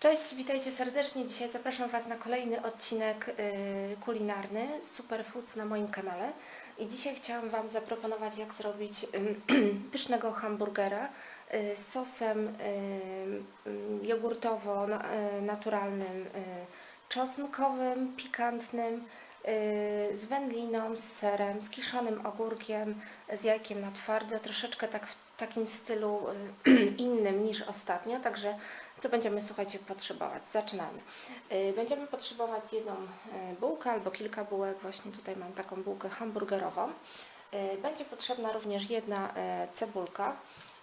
Cześć, witajcie serdecznie. Dzisiaj zapraszam Was na kolejny odcinek y, kulinarny Superfoods na moim kanale. I dzisiaj chciałam Wam zaproponować, jak zrobić pysznego hamburgera y, z sosem y, jogurtowo-naturalnym, czosnkowym, pikantnym, z wędliną, z serem, z kiszonym ogórkiem, z jajkiem na twardo, troszeczkę tak w takim stylu y, innym niż ostatnio, także co będziemy, słuchajcie, potrzebować? Zaczynamy. Y, Będziemy potrzebować jedną y, bułkę albo kilka bułek. Właśnie tutaj mam taką bułkę hamburgerową. Y, Będzie potrzebna również jedna y, cebulka,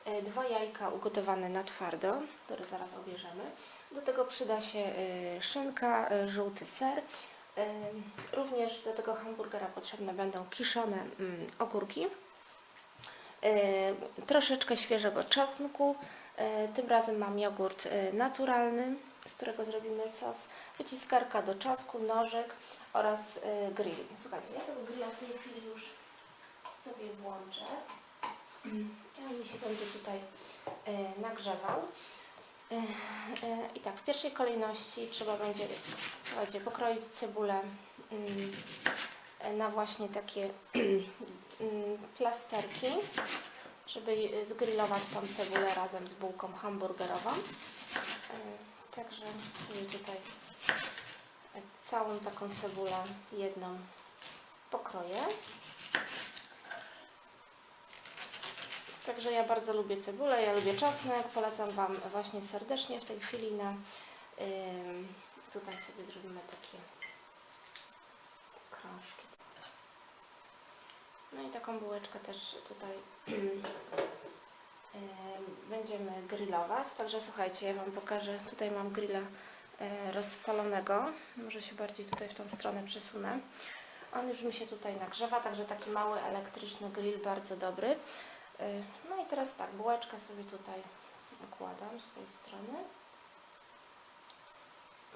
y, dwa jajka ugotowane na twardo, które zaraz obierzemy. Do tego przyda się y, szynka, y, żółty ser. Również do tego hamburgera potrzebne będą kiszone mm, ogórki. Troszeczkę świeżego czosnku. Tym razem mam jogurt e, naturalny, z którego zrobimy sos, wyciskarka do czosnku, nożyk oraz e, grill. Słuchajcie, ja tego grilla w tej chwili już sobie włączę. On mi się będzie tutaj e, nagrzewał. E, I tak, w pierwszej kolejności trzeba będzie, słuchajcie, pokroić cebulę mm, na właśnie takie mm, plasterki żeby zgrillować tą cebulę razem z bułką hamburgerową. E, Także sobie tutaj całą taką cebulę jedną pokroję. Także ja bardzo lubię cebulę, ja lubię czosnek, polecam Wam właśnie serdecznie w tej chwili na ym, tutaj sobie zrobimy takie krążki. No i taką bułeczkę też tutaj em, będziemy grillować. Także słuchajcie, ja Wam pokażę. Tutaj mam grilla e, rozpalonego. Może się bardziej tutaj w tą stronę przesunę. On już mi się tutaj nagrzewa, także taki mały elektryczny grill, bardzo dobry. No i teraz tak, bułeczkę sobie tutaj układam z tej strony.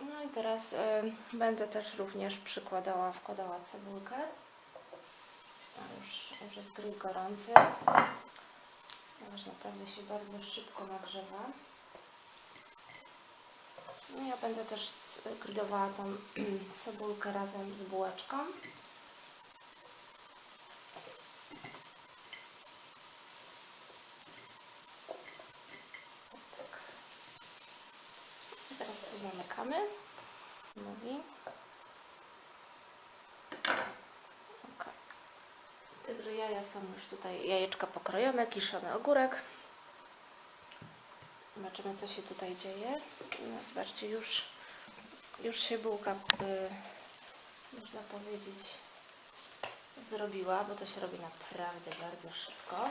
No i teraz e, będę też również przykładała, wkładała cebulkę. A już, już jest grill gorący. Ponieważ naprawdę się bardzo szybko nagrzewa. No ja będę też grillowała tą cebulkę razem z bułeczką. Tak. Zamykamy. Mówi. Okej. Także jaja są już tutaj, jajeczka pokrojone, kiszony ogórek. Zobaczymy, co się tutaj dzieje. No, zobaczcie, już, już się bułka, y, można powiedzieć, zrobiła, bo to się robi naprawdę bardzo szybko.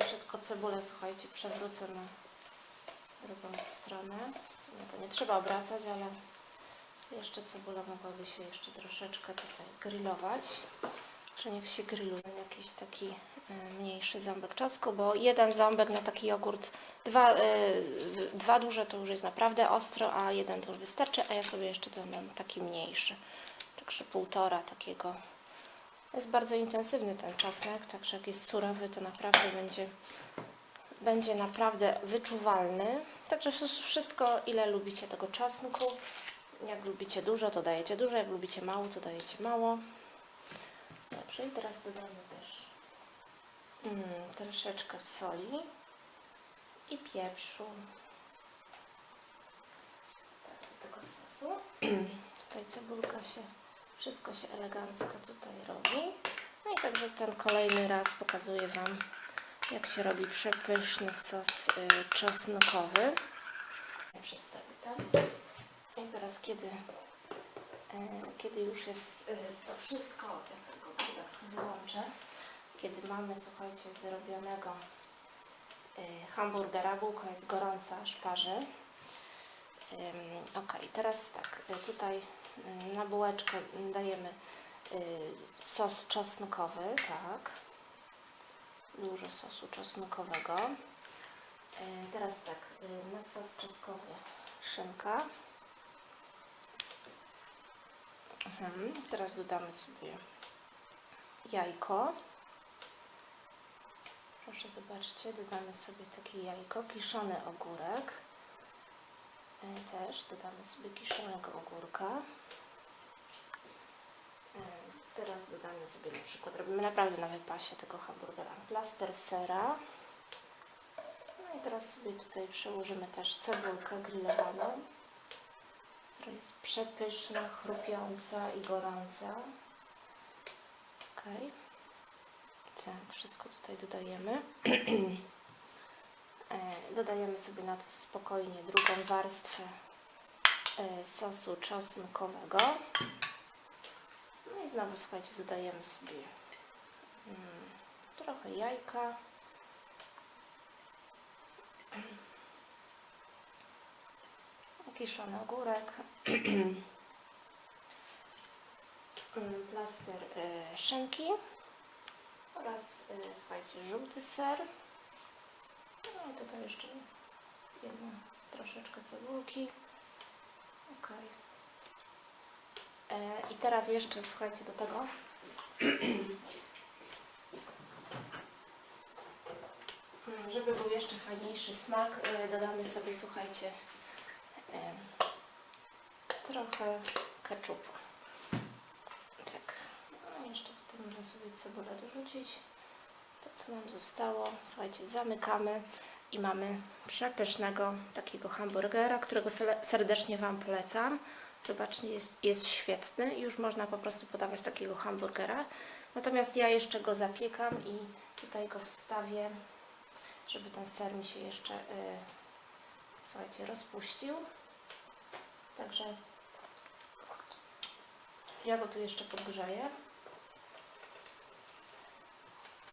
Jeszcze tylko cebulę, słuchajcie, przewrócę na drugą stronę. To nie trzeba obracać, ale jeszcze cebula mogłaby się jeszcze troszeczkę tutaj grillować. Że niech się grilluje jakiś taki e, mniejszy ząbek czosnku, bo jeden ząbek na taki jogurt, dwa, e, dwa duże to już jest naprawdę ostro, a jeden to już wystarczy, a ja sobie jeszcze dodam taki mniejszy. Także półtora takiego. Jest bardzo intensywny ten czosnek, także jak jest surowy, to naprawdę będzie, będzie naprawdę wyczuwalny. Także wsz- wszystko, ile lubicie tego czosnku. Jak lubicie dużo, to dajecie dużo, jak lubicie mało, to dajecie mało. Dobrze, i teraz dodamy też mm, troszeczkę soli i pieprzu tak, do tego sosu. tutaj cebulka się, wszystko się elegancko tutaj robi. No i także ten kolejny raz pokazuję Wam, jak się robi przepyszny sos y, czosnkowy. Ja Przestawię tam. I teraz, kiedy, e, kiedy już jest e, to wszystko, chwilę wyłączę, kiedy mamy, słuchajcie, zrobionego e, hamburgera, bułka jest gorąca, aż parzy. Ok, teraz tak, tutaj na bułeczkę dajemy y, sos czosnkowy, tak. Dużo sosu czosnkowego. E, Teraz tak, na sos czosnkowy szynka. Mhm. Teraz dodamy sobie jajko. Proszę zobaczcie, dodamy sobie takie jajko, kiszony ogórek. E, Też dodamy sobie kiszonego ogórka. Teraz dodamy sobie na przykład, robimy naprawdę na wypasie tego hamburgera, plaster sera. No i teraz sobie tutaj przełożymy też cebulkę grillowaną, która jest przepyszna, chrupiąca i gorąca. Ok. Tak, wszystko tutaj dodajemy. E, Dodajemy sobie na to spokojnie drugą warstwę e, sosu czosnkowego. No znowu słuchajcie, dodajemy sobie mm, trochę jajka. Kiszony ogórek. Mm, Plaster e, szynki oraz e, słuchajcie, żółty ser. No i tutaj jeszcze jedno troszeczkę cebulki. Ok. E, I teraz jeszcze słuchajcie do tego. Żeby był jeszcze fajniejszy smak, e, dodamy sobie, słuchajcie, e, trochę keczupu. Tak. No jeszcze tutaj można sobie cebulę dorzucić. To co nam zostało, słuchajcie, zamykamy i mamy przepysznego takiego hamburgera, którego serdecznie Wam polecam. Zobaczcie, jest, jest świetny już można po prostu podawać takiego hamburgera. Natomiast ja jeszcze go zapiekam i tutaj go wstawię, żeby ten ser mi się jeszcze, y, słuchajcie, rozpuścił. Także ja go tu jeszcze podgrzeję.